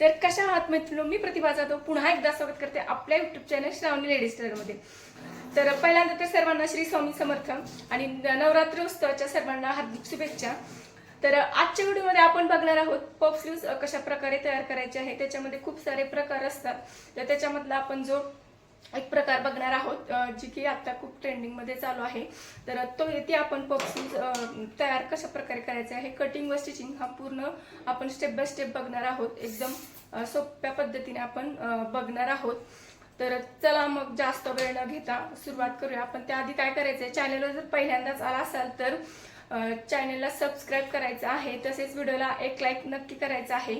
तर कशा आहात मैत्रिणी मी प्रतिभा जाधव. पुन्हा एकदा स्वागत करते आपल्या युट्यूब चॅनल श्रावणी लेडीजमध्ये. तर पहिल्यांदा तर सर्वांना श्री स्वामी समर्थ आणि नवरात्र उत्सवाच्या सर्वांना हार्दिक शुभेच्छा. तर आजच्या व्हिडिओमध्ये आपण बघणार आहोत पॉप स्लीव्ज कशा प्रकारे तयार करायचे आहे. त्याच्यामध्ये खूप सारे प्रकार असतात. तर त्याच्यामधला आपण जो एक प्रकार बघणार आहोत जी की आता खूप ट्रेंडिंगमध्ये चालू आहे. तर तो ती आपण पॉप तयार कशा प्रकारे करायचे आहे? कटिंग व स्टिचिंग हा पूर्ण आपण स्टेप बाय स्टेप बघणार आहोत. एकदम सोप्या पद्धतीने आपण बघणार आहोत. तर चला मग जास्त वेळ न घेता सुरुवात करूया. आपण त्याआधी काय करायचंय? चॅनलवर जर पहिल्यांदाच आला असाल तर चॅनलला सबस्क्राईब करायचं आहे. तसेच व्हिडिओला एक लाईक नक्की करायचं आहे.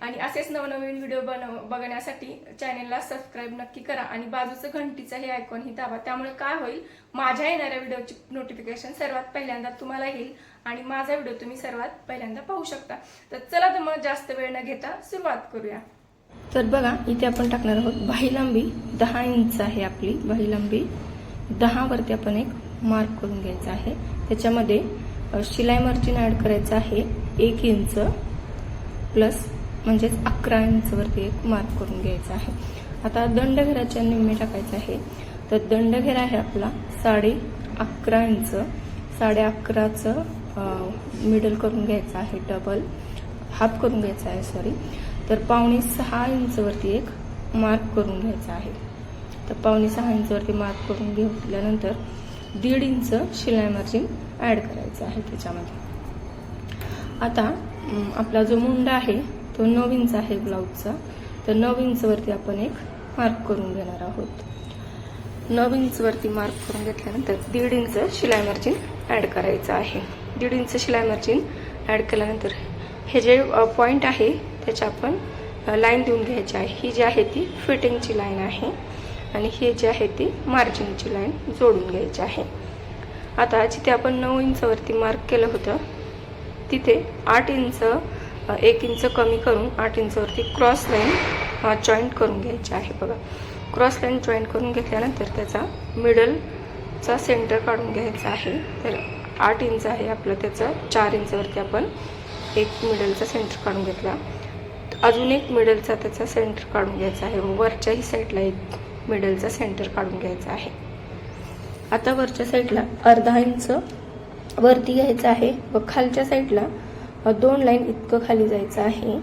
आणि असेच नवनवीन व्हिडिओ बनव बघण्यासाठी चॅनेलला सबस्क्राईब नक्की करा आणि बाजूचं घंटीचं हे आयकॉन ही दाबा. त्यामुळे काय होईल? माझ्या येणाऱ्या व्हिडिओची नोटिफिकेशन सर्वात पहिल्यांदा तुम्हाला येईल आणि माझा व्हिडिओ तुम्ही सर्वात पहिल्यांदा पाहू शकता. तर चला तर मग जास्त वेळ न घेता सुरुवात करूया. तर बघा इथे आपण टाकणार आहोत बाही लांबी दहा इंच आहे आपली. बाही लांबी दहावरती आपण एक मार्क करून घ्यायचा आहे. त्याच्यामध्ये शिलाई मार्जिन ऍड करायचं आहे एक इंच प्लस म्हणजेच अकरा इंचवरती एक मार्क करून घ्यायचा आहे. आता दंडघेराच्या निम्मे टाकायचं आहे. तर दंडघेरा आहे आपला साडे अकरा इंच. साडे अकराचं मिडल करून घ्यायचं आहे डबल हाफ करून घ्यायचा आहे सॉरी तर पावणे सहा इंचवरती एक मार्क करून घ्यायचा आहे. तर पावणे सहा इंचवरती मार्क करून घेतल्यानंतर दीड इंच शिलाई मार्जिन ॲड करायचं आहे त्याच्यामध्ये. आता आपला जो मुंडा आहे तो नऊ इंच आहे ब्लाऊजचा तर नऊ इंचवरती आपण एक मार्क करून घेणार आहोत. नऊ इंचवरती मार्क करून घेतल्यानंतर दीड इंच शिलाई मार्जिन ॲड करायचं आहे. दीड इंच शिलाई मार्जिन ॲड केल्यानंतर हे जे पॉईंट आहे त्याच्या आपण लाईन देऊन घ्यायची आहे. ही जी आहे ती फिटिंगची लाईन आहे. आणि ही जी आहे ती मार्जिनची लाईन जोडून घ्यायची आहे. आता जिथे आपण नऊ इंचवरती मार्क केलं होतं तिथे आठ इंच एक इंच कमी करून आठ इंचवरती क्रॉस लाईन जॉईंट करून घ्यायची आहे. बघा क्रॉस लाईन जॉईंट करून घेतल्यानंतर त्याचा मिडलचा सेंटर काढून घ्यायचा आहे. तर आठ इंच आहे आपलं त्याचं चार इंचवरती आपण एक मिडलचा सेंटर काढून घेतला. अजून एक मिडलचा त्याचा सेंटर काढून घ्यायचा आहे. व वरच्याही साईडला एक मिडलचा सेंटर काढून घ्यायचा आहे. आता वरच्या साईडला अर्धा इंच वरती घ्यायचं आहे. व खालच्या साईडला दोन लाईन इतकं खाली जायचं आहे.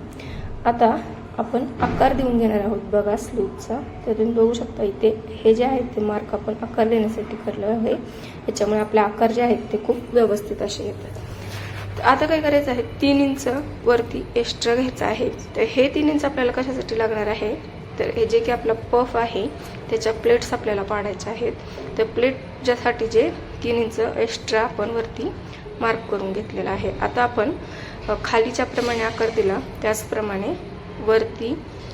आता आपण आकार देऊन घेणार आहोत. बघा स्लीवचा तर तुम्ही बघू शकता इथे हे जे आहेत ते मार्क आपण आकार देण्यासाठी करलं आहे. याच्यामुळे आपले आकार जे आहेत ते खूप व्यवस्थित असे येतात. आता काय करायचं आहे? तीन इंच वरती एक्स्ट्रा घ्यायचं आहे. तर हे तीन इंच आपल्याला कशासाठी लागणार आहे? तर हे जे की आपला पफ आहे त्याच्या प्लेट्स आपल्याला पाडायच्या आहेत. तर प्लेट ज्यासाठी जे तीन इंच एक्स्ट्रा आपण वरती मार्क करून घेतलेला आहे. आता आपण खाली ज्याप्रमाणे आकार दिला. त्याचप्रमाणे वरती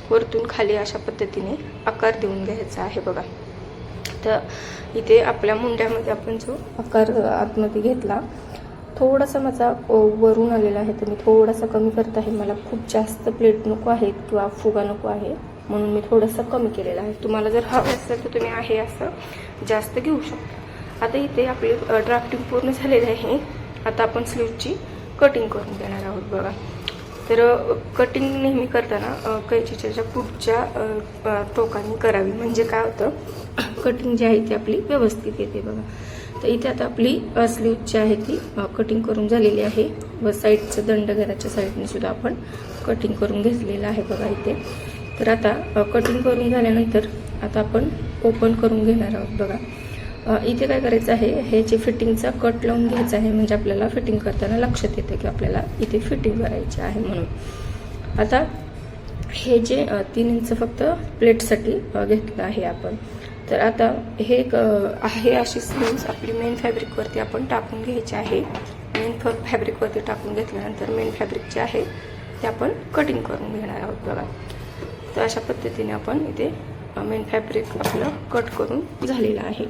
वरतून खाली अशा पद्धतीने आकार देऊन घ्यायचा आहे बघा. तर इथे आपल्या मुंड्यामध्ये आपण जो आकार आतमध्ये घेतला थोडासा माझा वरून आलेला आहे. तर मी थोडासा कमी करत आहे. मला खूप जास्त प्लेट नको आहेत किंवा फुगा नको आहे. म्हणून मी थोडंसं कमी केलेला आहे. तुम्हाला जर हवं असेल तर तुम्ही आहे असं जास्त घेऊ शकता. आता इथे आपली ड्राफ्टिंग पूर्ण झालेली आहे. आता आपण स्लीवची कटिंग करून देणार आहोत बघा. तर कटिंग नेहमी करताना कैचीच्या ज्या पुढच्या टोकांनी करावी. म्हणजे काय होतं? कटिंग जी आहे ती आपली व्यवस्थित येते बघा. तर इथे आता आपली स्लीव जी आहे ती कटिंग करून झालेली आहे. व साईडचं दंडघराच्या साईडने सुद्धा आपण कटिंग करून घेतलेलं आहे बघा इथे. तर आता कटिंग करून झाल्यानंतर आता आपण ओपन करून घेणार आहोत बघा. इथे काय करायचं आहे हे जे फिटिंगचा कट लावून घ्यायचा आहे म्हणजे आपल्याला फिटिंग करताना लक्षात येतं की आपल्याला इथे फिटिंग करायची आहे म्हणून. आता हे जे तीन इंच फक्त प्लेटसाठी घेतलं आहे आपण. तर आता हे एक, आहे अशी स्लीव्स आपली मेन फॅब्रिकवरती आपण टाकून घ्यायची आहे. मेन फॅब्रिकवरती टाकून घेतल्यानंतर मेन फॅब्रिक जे आहे ते आपण कटिंग करून घेणार आहोत बघा. तर अशा पद्धतीने आपण इथे मेन फॅब्रिक आपलं कट करून झालेलं आहे.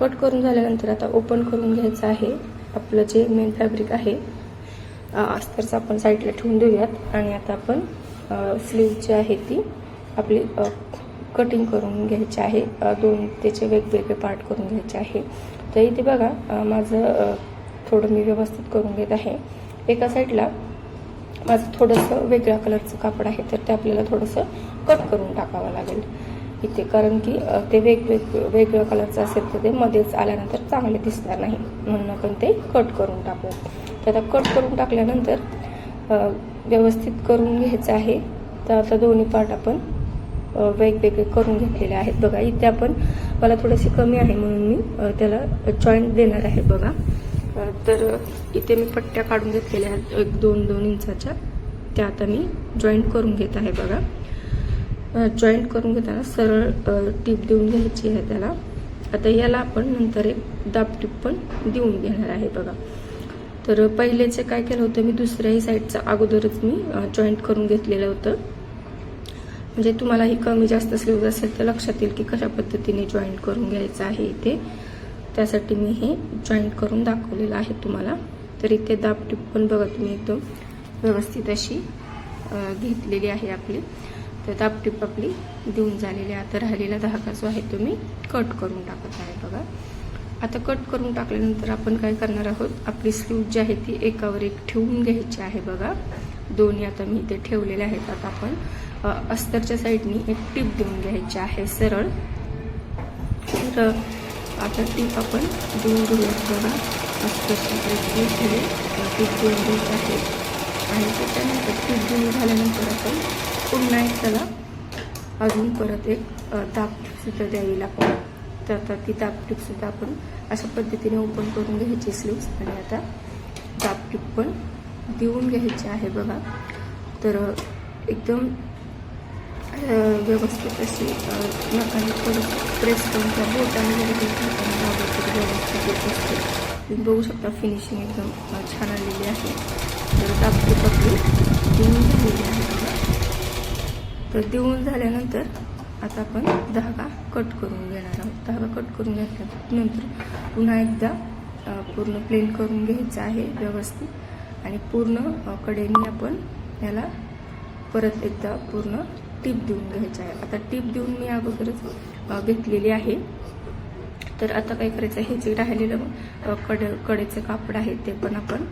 कट करून झाल्यानंतर आता ओपन करून घ्यायचं आहे. आपलं जे मेन फॅब्रिक आहे अस्तरचं आपण साईडला ठेवून देऊयात. आणि आता आपण स्लीव जी आहे ती आपली कटिंग करून घ्यायची आहे. दोन त्याचे वेगवेगळे पार्ट करून घ्यायचे आहे. तर इथे बघा माझं थोडं मी व्यवस्थित करून घेत आहे. एका साईडला माझं थोडंसं वेगळ्या कलरचं कापड आहे तर ते आपल्याला थोडंसं कट करून टाकावं लागेल. इथे कारण की ते वेगवेग वेगळ्या कलरचं असेल तर ते मध्येच आल्यानंतर चांगले दिसणार नाही. म्हणून आपण ते कट करून टाकू. तर आता कट करून टाकल्यानंतर व्यवस्थित करून घ्यायचं आहे. तर आता दोन्ही पार्ट आपण वेगवेगळे करून घेतलेले आहेत. बघा इथे आपण मला थोडेसे कमी आहे म्हणून मी त्याला जॉईंट देणार आहे बघा. तर इथे मी पट्ट्या काढून घेतलेल्या आहेत. एक दोन दोन इंचाच्या. त्या आता मी जॉईंट करून घेत आहे बघा. जॉईंट करून घेताना सरळ टीप देऊन घ्यायची आहे त्याला. आता याला आपण नंतर एक दाब टीप पण देऊन घेणार आहे बघा. तर पहिलेचे काय केलं होतं मी दुसऱ्याही साईडचं अगोदरच मी जॉईंट करून घेतलेलं होतं. म्हणजे तुम्हाला ही कमी जास्त स्लीव्ज असेल तर लक्षात येईल की कशा पद्धतीने जॉईंट करून घ्यायचं आहे इथे. त्यासाठी मी हे जॉईंट करून दाखवलेलं आहे तुम्हाला. तर इथे दाब टीप पण बघा तुम्ही एकदम व्यवस्थित अशी घेतलेली आहे आपली. तर दाब टीप आपली देऊन झालेली आता राहिलेला धागा जो आहे तो मी कट करून टाकत आहे बघा. आता कट करून टाकल्यानंतर आपण काय करणार आहोत? आपली स्लीव जी आहे ती एकावर एक ठेवून घ्यायची आहे बघा. दोन्ही आता मी इथे ठेवलेले आहेत. आता आपण अस्तरच्या साईडनी एक टीप देऊन घ्यायची आहे सरळ. तर आता टीप आपण देऊन घेऊयात बघा. अस्तरच्या साईडनी टीप देऊन घ्यायची आहे. आणि त्याच्यानंतर टीप देऊन झाल्यानंतर आपण पुन्हा एक त्याला अजून परत एक तापटीपसुद्धा द्यावी लागते. तर आता ती तापटीपसुद्धा आपण अशा पद्धतीने ओपन करून घ्यायची स्लीव्स आणि आता तापटीप पण देऊन घ्यायची आहे बघा. तर एकदम व्यवस्थित अशी नकाने थोडं प्रेस करून त्या बोटाने व्यवस्थित येत असते. तुम्ही बघू शकता फिनिशिंग एकदम छान आलेली आहे. परत दाब पकडी. देऊन झालेली आहे तर देऊन झाल्यानंतर आता आपण धागा कट करून घेणार आहोत. धागा कट करून घेतल्यानंतर पुन्हा एकदा पूर्ण प्लेन करून घ्यायचं आहे व्यवस्थित. आणि पूर्ण कडेने आपण याला परत एकदा पूर्ण टीप देऊन घ्यायचं आहे. आता टीप देऊन मी अगोदरच घेतलेली आहे. तर आता काय करायचं हे जे राहिलेलं कड कडेचं कापड आहे ते पण आपण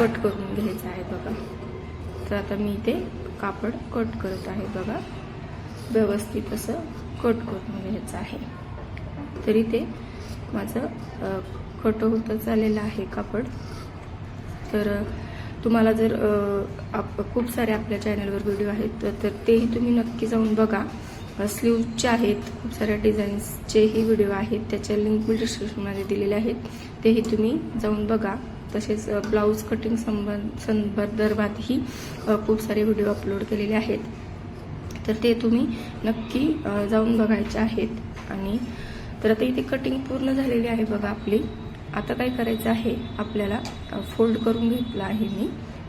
कट करून घ्यायचं आहे बघा. तर आता मी इथे कापड कट करत आहे बघा. व्यवस्थित असं कट करून घ्यायचं आहे. तरी ते माझं कट होतच आलेलं आहे कापड. तर तुम्हाला जर आप खूप सारे आपल्या चॅनलवर व्हिडिओ आहेत तर- तर तेही तुम्ही नक्की जाऊन बघा. स्लीवचे आहेत खूप साऱ्या डिझाईन्सचेही व्हिडिओ आहेत त्याच्या लिंक मी डिस्क्रिप्शनमध्ये दिलेले आहेत. तेही तुम्ही जाऊन बघा. तसेच ब्लाऊज कटिंग संबंध संदर्भातही खूप सारे व्हिडिओ अपलोड केलेले आहेत. तर ते तुम्ही नक्की जाऊन बघायचे आहेत. आणि तर आता इथे कटिंग पूर्ण झालेली आहे बघा आपली. आता काय करायचं आहे आपल्याला फोल्ड करून घेतलं आहे मी.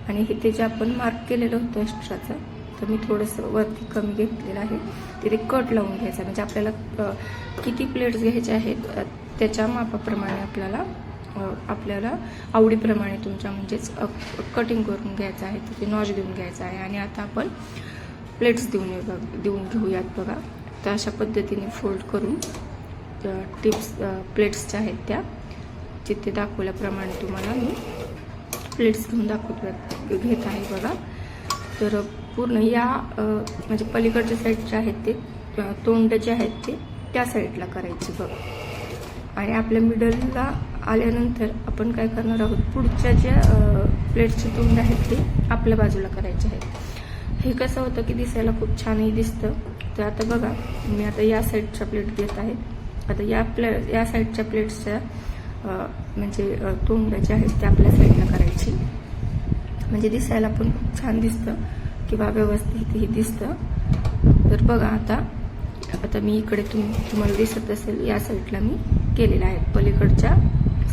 आणि इथे जे आपण मार्क केलेलं होतं एक्स्ट्राचं तर मी थोडंसं वरती कमी घेतलेलं आहे. तिथे कट लावून घ्यायचा म्हणजे आपल्याला किती प्लेट्स घ्यायचे आहेत त्याच्या मापाप्रमाणे आपल्याला आपल्याला आवडीप्रमाणे तुमच्या म्हणजेच कटिंग करून घ्यायचं आहे तिथे नॉच देऊन घ्यायचं आहे आणि आता आपण प्लेट्स देऊन येऊ बघ- देऊन घेऊयात बघा. तर अशा पद्धतीने फोल्ड करून टिप्स प्लेट्स ज्या आहेत त्या जिथे दाखवल्याप्रमाणे तुम्हाला मी प्लेट्स घेऊन दाखवत घेत आहे बघा. तर पूर्ण या म्हणजे पलीकडच्या साईडचे आहेत ते तोंड जे आहेत ते त्या साईडला करायचे बघ. आणि आपल्या मिडलला आल्यानंतर आपण काय करणार आहोत? पुढच्या ज्या प्लेटचे तोंड आहेत ते आपल्या बाजूला करायचे आहेत. हे कसं होतं की दिसायला खूप छानही दिसतं. तर आता बघा मी आता या साईडच्या प्लेट घेत आहे. आता या प्ले या साईडच्या प्लेट्सच्या म्हणजे तोंड जे आहेत ते आपल्या साईडला करायची. म्हणजे दिसायला पण खूप छान दिसतं किंवा व्यवस्थितही दिसतं. तर बघा आता आता मी इकडे तुम तुम्हाला दिसत असेल या साईडला मी केलेलं आहे. पलीकडच्या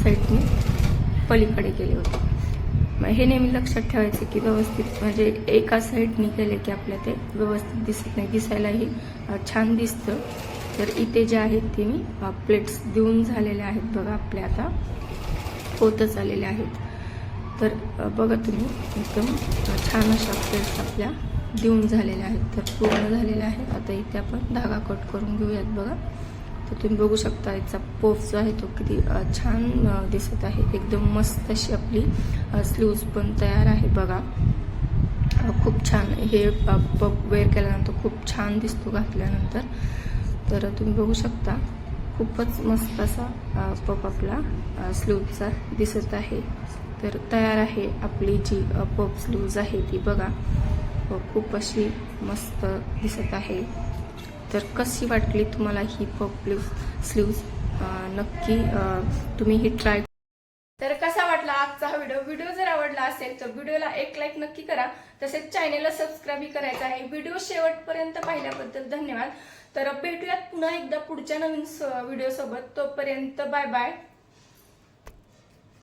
साईडने पलीकडे केले होते. मग हे नेहमी लक्षात ठेवायचं की व्यवस्थित म्हणजे एका साईडने केले की आपल्या ते व्यवस्थित दिसत नाही. दिसायलाही छान दिसतं. तर इथे जे आहेत ते मी प्लेट्स देऊन झालेले आहेत बघा. आपल्या आता होतच आलेले आहेत. तर बघा तुम्ही एकदम छान अशा प्लेट्स आपल्या देऊन झालेल्या आहेत. तर पूर्ण झालेल्या आहेत. आता इथे आपण धागा कट करून घेऊयात बघा. तर तुम्ही बघू शकता याचा पोफ जो आहे तो किती छान दिसत आहे. एकदम मस्त अशी आपली स्लीव्ज पण तयार आहे बघा. खूप छान. हे पप वेअर केल्यानंतर खूप छान दिसतो घातल्यानंतर. तर तुम्ही बघू शकता खूपच मस्त असा पप आपला स्लीवचा दिसत आहे. तर तयार आहे आपली जी पप स्लीव्ज आहे ती बघा. खूप अशी मस्त दिसत आहे. तर कशी वाटली तुम्हाला ही पप स्लीव्ज नक्की तुम्ही ही ट्राय तर कसा वाटला आजचा हा व्हिडिओ व्हिडिओ जर आवडला असेल तर व्हिडिओला एक लाईक नक्की करा. तसेच चॅनेलला सबस्क्राईबही करायचं आहे. व्हिडिओ शेवटपर्यंत पाहिल्याबद्दल धन्यवाद. तर भेटूयात पुन्हा एकदा पुढच्या नवीन व्हिडिओसोबत तोपर्यंत बाय बाय